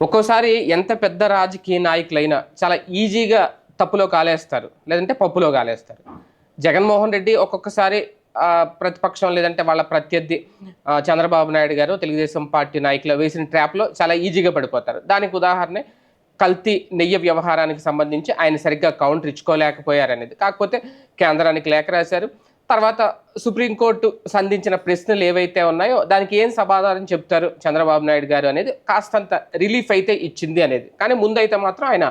ఒక్కోసారి ఎంత పెద్ద రాజకీయ నాయకులైనా చాలా ఈజీగా తప్పులో కాలేస్తారు లేదంటే పప్పులో కాలేస్తారు. జగన్మోహన్ రెడ్డి ఒక్కొక్కసారి ప్రతిపక్షం లేదంటే వాళ్ళ ప్రత్యర్థి చంద్రబాబు నాయుడు గారు తెలుగుదేశం పార్టీ నాయకులు వేసిన ట్రాప్లో చాలా ఈజీగా పడిపోతారు. దానికి ఉదాహరణ కల్తీ నెయ్యి వ్యవహారానికి సంబంధించి ఆయన సరిగ్గా కౌంటర్ ఇచ్చుకోలేకపోయారనేది. కాకపోతే కేంద్రానికి లేఖ రాశారు తర్వాత సుప్రీంకోర్టు సంధించిన ప్రశ్నలు ఏవైతే ఉన్నాయో దానికి ఏం సమాధానం చెప్తారు చంద్రబాబు నాయుడు గారు అనేది కాస్తంత రిలీఫ్ అయితే ఇచ్చింది అనేది. కానీ ముందైతే మాత్రం ఆయన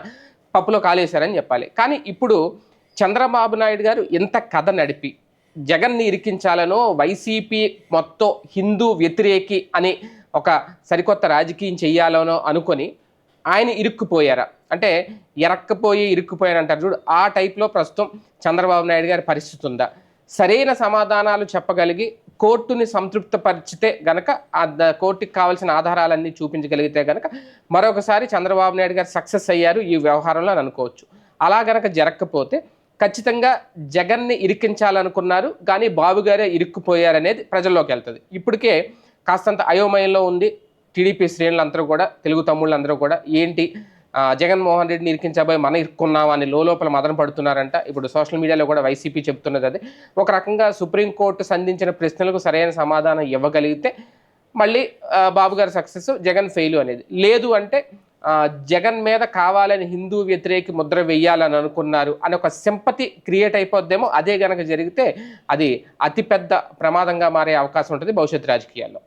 పప్పులో కాలేశారని చెప్పాలి. కానీ ఇప్పుడు చంద్రబాబు నాయుడు గారు ఎంత కథ నడిపి జగన్ని ఇరికించాలనో వైసీపీ మొత్తం హిందూ వ్యతిరేకి అని ఒక సరికొత్త రాజకీయం చేయాలనో అనుకొని ఆయన ఇరుక్కుపోయారా? అంటే ఎరక్కపోయి ఇరుక్కుపోయారంటారు చూడు ఆ టైప్లో ప్రస్తుతం చంద్రబాబు నాయుడు గారి పరిస్థితి ఉందా? సరైన సమాధానాలు చెప్పగలిగి కోర్టుని సంతృప్తపరిచితే గనక ఆ కోర్టుకి కావాల్సిన ఆధారాలన్నీ చూపించగలిగితే గనక మరొకసారి చంద్రబాబు నాయుడు గారు సక్సెస్ అయ్యారు ఈ వ్యవహారంలో అనుకోవచ్చు. అలా గనక జరగకపోతే ఖచ్చితంగా జగన్ని ఇరికించాలనుకున్నారు కానీ బాబు గారే ఇరుక్కుపోయారనేది ప్రజల్లోకి వెళ్తుంది. ఇప్పటికే కాస్తంత అయోమయంలో ఉంది. టీడీపీ శ్రేణులందరూ కూడా తెలుగు తమ్ముళ్ళందరూ కూడా ఏంటి జగన్మోహన్ రెడ్డి ఇరికించబోయి మనం ఇరుక్కున్నామని లోపల మదన పడుతున్నారంట. ఇప్పుడు సోషల్ మీడియాలో కూడా వైసీపీ చెప్తున్నది అది. ఒక రకంగా సుప్రీంకోర్టు సంధించిన ప్రశ్నలకు సరైన సమాధానం ఇవ్వగలిగితే మళ్ళీ బాబు గారి సక్సెస్ జగన్ ఫెయిల్ అనేది. లేదు అంటే జగన్ మీద కావాలని హిందూ వ్యతిరేకి ముద్ర వెయ్యాలని అనుకున్నారు అని ఒక సింపతి క్రియేట్ అయిపోద్దేమో. అదే గనక జరిగితే అది అతిపెద్ద ప్రమాదంగా మారే అవకాశం ఉంటుంది భవిష్యత్ రాజకీయాల్లో.